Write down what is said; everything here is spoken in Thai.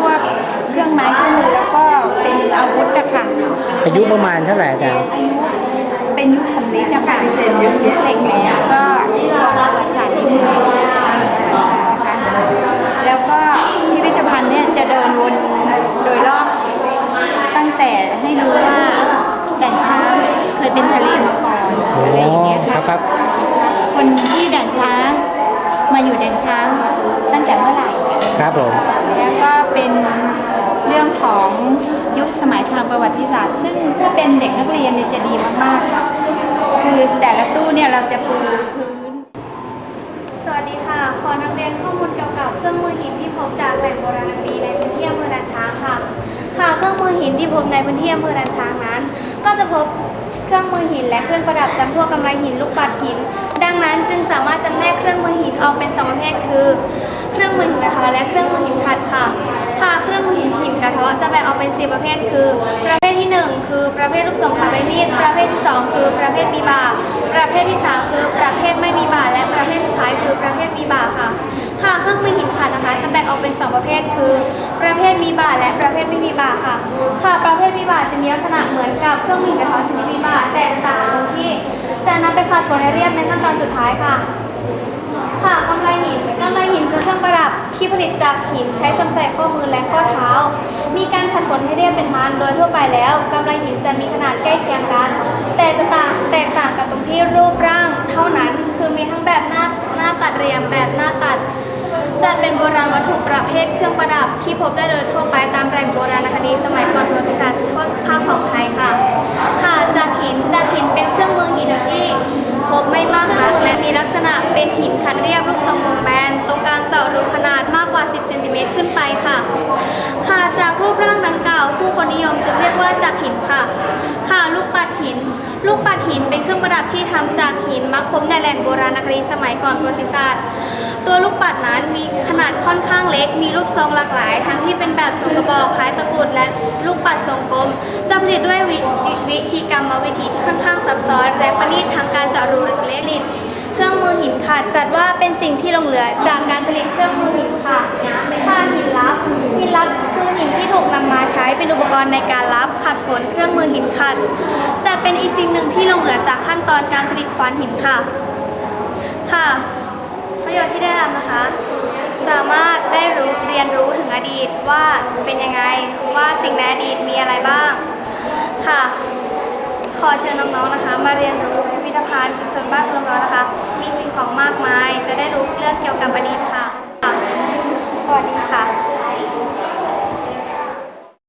พวกเครื่องไม้เครื่องมือแล้วก็เป็นอาวุธกันค่ะอายุประมาณเท่าไหร่อาจารย์อายุเป็นยุคสมัยจ้ะค่ะเป็นยุคแยอะเลยแล้วก็ประวัติศาสตร์นิดนึงแล้วก็พิพิธภัณฑ์เนี่ยจะเดินวนโดยรอบตั้งแต่ให้รู้ว่าแดนช้างเคยเป็นทะเลมาก่อนอะไรอย่างเงี้ยค่ะคนที่แดนช้างมาอยู่แดนช้างตั้งแต่เมื่อไหร่ครับผม เป็นเรื่องของยุคสมัยทางประวัติศาสตร์ ซึ่งถ้าเป็นเด็กนักเรียนเนี่ยจะดีมากๆค่ะคือแต่ละตู้เนี่ยเราจะปูพื้น สวัสดีค่ะ ขอนำเรียนข้อมูลเกี่ยวกับเครื่องมือหินที่พบจากแหล่งโบราณคดีในพื้นที่อำเภอด่านช้างค่ะ ค่ะ เครื่องมือหินที่พบในพื้นที่อำเภอด่านช้างนั้น ก็จะพบเครื่องมือหินและเครื่องประดับจำพวกกำไลหินลูกปัดหิน ดังนั้นจึงสามารถจำแนกเครื่องมือหินออกเป็นสองประเภทคือ เครื่องมือหินกระทะและเครื่องมือหินขัดค่ะค่ะเครื่องมือหินหินกระเทาะจะแบ่งออกเป็นสี่ประเภท คือ ประเภทที่หนึ่งคือประเภทรูปทรงคายใบมีด ประเภทที่สองคือประเภทมีบ่า ประเภทที่สามคือประเภทไม่มีบ่า และประเภทสุดท้ายคือประเภทมีบ่าค่ะ ค่ะเครื่องมือหินขัดนะคะ จะแบ่งออกเป็นสองประเภท คือ ประเภทมีบ่าและประเภทไม่มีบ่าค่ะ ค่ะ ประเภทมีบ่าจะมีลักษณะเหมือนกับเครื่องมือหินกระเทาะชนิดมีบ่าแต่ต่างตรงที่จะนำไปขัดฝนให้เรียบในขั้นตอนสุดท้ายค่ะ ค่ะกำไลหินกำไลหินคือเครื่องประดับ ที่ผลิตจากหินใช้สำใส่ข้อมือและข้อเท้า มีการขัดฝนให้เรียบเป็นมันโดยทั่วไปแล้วกำไลหินจะมีขนาดใกล้เคียงกัน แต่จะต่างแตกต่างกันตรงที่รูปร่างเท่านั้นคือมีทั้งแบบหน้าหน้าตัดเรียมแบบหน้าตัดจัดเป็นโบราณวัตถุประเภทเครื่องประดับที่พบได้โดยทั่วไปตามแหล่งโบราณคดี หินคัดเรียบรูปทรงวงแบนตรงกลางเจาะรูขนาดมากกว่า 10 เซนติเมตรขึ้นไปค่ะ ค่ะจากรูปร่างดังกล่าว ผู้คนนิยมจึงเรียกว่าจากหินค่ะ ค่ะลูกปัดหิน ลูกปัดหินเป็นเครื่องประดับที่ทำจากหินมักพบในแหล่งโบราณคดีสมัยก่อนประวัติศาสตร์ ตัวลูกปัดนั้นมีขนาดค่อนข้างเล็ก มีรูปทรงหลากหลาย ทั้งที่เป็นแบบทรงกระบอกคล้ายตะกรุดและลูกปัดทรงกลมจะผลิตด้วยวิวิธีกรรมวิธีที่ค่อนข้างซับซ้อนและประณีตทางการเจาะรูเล็กๆ ครื่องมือหินขัดจัดว่าเป็นสิ่งที่หลงเหลือจากการผลิตเครื่องมือหินค่ะค่าหินลับหินลับคือหินที่ถูกนำมาใช้เป็นอุปกรณ์ในการรับขัดฝนเครื่องมือหินขัดจัดเป็นอีกสิ่งหนึ่งที่หลงเหลือจากขั้นตอนการผลิตควานหินค่ะ ค่ะประโยชน์ที่ได้รับนะคะ สามารถได้รู้เรียนรู้ถึงอดีตว่าเป็นยังไงว่าสิ่งในอดีตมีอะไรบ้างค่ะ ขอเชิญน้องๆนะคะ มาเรียนรู้ พิพิธภัณฑ์ชุมชนบ้านพลมร้อนนะคะ มีสิ่งของมากมาย จะได้รู้